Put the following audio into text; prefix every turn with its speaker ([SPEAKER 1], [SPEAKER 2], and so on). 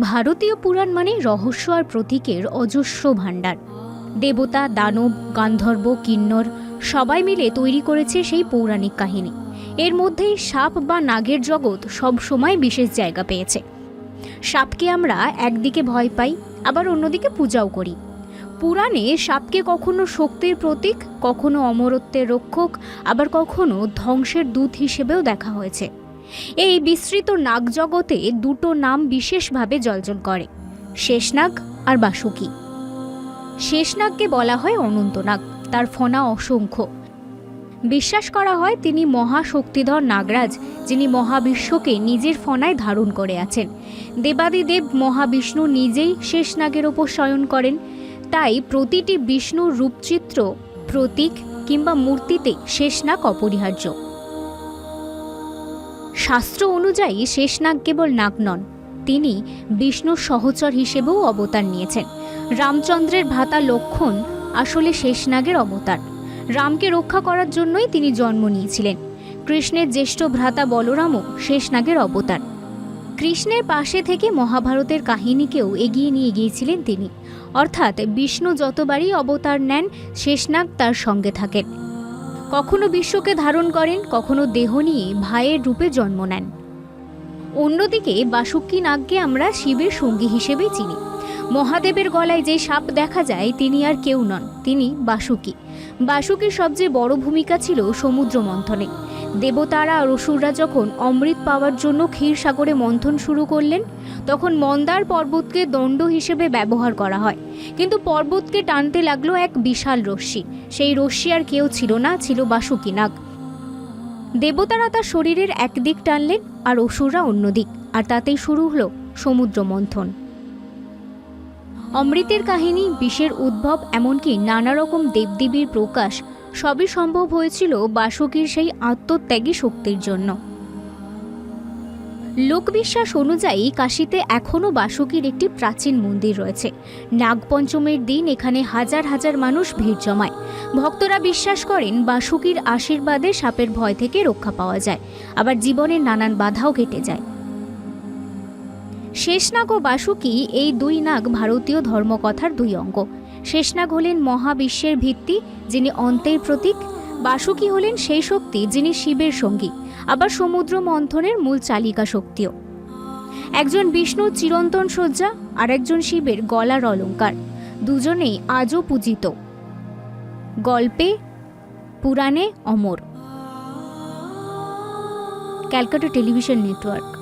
[SPEAKER 1] ভারতীয় পুরাণ মানে রহস্য আর প্রতীকের অজস্র ভাণ্ডার। দেবতা, দানব, গান্ধর্ব, কিন্নর, সবাই মিলে তৈরি করেছে সেই পৌরাণিক কাহিনী। এর মধ্যেই সাপ বা নাগের জগৎ সব সময় বিশেষ জায়গা পেয়েছে। সাপকে আমরা একদিকে ভয় পাই, আবার অন্যদিকে পূজাও করি। পুরাণে সাপকে কখনো শক্তির প্রতীক, কখনো অমরত্বের রক্ষক, আবার কখনো ধ্বংসের দূত হিসেবেও দেখা হয়েছে। এই বিস্তৃত নাগ জগতে দুটো নাম বিশেষভাবে জলজল করে, শেষনাগ আর বাসুকি। শেষনাগকে বলা হয় অনন্তনাগ, তার ফনা অসংখ্য। বিশ্বাস করা হয় তিনি মহাশক্তিধর নাগরাজ, যিনি মহাবিশ্বকে নিজের ফনায় ধারণ করে আছেন। দেবাদিদেব মহাবিষ্ণু নিজেই শেষনাগের ওপর শয়ন করেন। তাই প্রতিটি বিষ্ণুর রূপচিত্র প্রতীক কিংবা মূর্তিতে শেষনাগ অপরিহার্য। শাস্ত্র অনুযায়ী শেষনাগ কেবল নাগ নন, তিনি বিষ্ণুর সহচর হিসেবেও অবতার নিয়েছেন। রামচন্দ্রের ভ্রাতা লক্ষণ আসলে শেষনাগের অবতার। রামকে রক্ষা করার জন্যই তিনি জন্ম নিয়েছিলেন। কৃষ্ণের জ্যেষ্ঠ ভ্রাতা বলরামও শেষনাগের অবতার। কৃষ্ণের পাশে থেকে মহাভারতের কাহিনীকেও এগিয়ে নিয়ে গিয়েছিলেন তিনি। অর্থাৎ বিষ্ণু যতবারই অবতার নেন শেষনাগ তার সঙ্গে থাকেন। কখনো বিশ্বকে ধারণ করেন, কখনো দেহ নিয়ে ভাইয়ের রূপে জন্ম নেন। অন্যদিকে বাসুকি নাগকে আমরা শিবের সঙ্গী হিসেবে চিনি। মহাদেবের গলায় যে সাপ দেখা যায়, তিনি আর কেউ নন, তিনি বাসুকি। বাসুকীর সবচেয়ে বড় ভূমিকা ছিল সমুদ্র মন্থনে। দেবতারা আর অসুররা যখন অমৃত পাওয়ার জন্য ক্ষীর সাগরে মন্থন শুরু করলেন, তখন মন্দার পর্বতকে দণ্ড হিসেবে ব্যবহার করা হয়। কিন্তু পর্বতকে টানতে লাগল এক বিশাল রশ্মি। সেই রশ্মি আর কেউ ছিল না, ছিল বাসুকি নাগ দেবতারা তার শরীরের এক দিক টানলেন আর অসুররা অন্য দিক আর তাতেই শুরু হলো সমুদ্র মন্থন। অমৃতের কাহিনী, বিষের উদ্ভব, এমনকি নানা রকম দেবদেবীর প্রকাশ সবই সম্ভব হয়েছিল বাসুকীর সেই আত্মত্যাগী শক্তির জন্য। লোকবিশ্বাস অনুযায়ী কাশিতে এখনও বাসুকীর একটি প্রাচীন মন্দির রয়েছে। নাগপঞ্চমীর দিন এখানে হাজার হাজার মানুষ ভিড় জমায়। ভক্তরা বিশ্বাস করেন বাসুকীর আশীর্বাদে সাপের ভয় থেকে রক্ষা পাওয়া যায়, আবার জীবনের নানান বাধাও কেটে যায়। শেষনাগ ও বাসুকি এই দুই নাগ ভারতীয় ধর্মকথার দুই অঙ্গ। শেষনাগ হলেন মহাবিশ্বের ভিত্তি, যিনি অন্তের প্রতীক। বাসুকি হলেন সেই শক্তি, যিনি শিবের সঙ্গী। আবার সমুদ্র মন্থনের মূল চালিকা শক্তিও। একজন বিষ্ণুর চিরন্তন শয্যা আর একজন শিবের গলার অলঙ্কার। দুজনেই আজও পূজিত। গল্পে, পুরাণে অমর। Calcutta television network.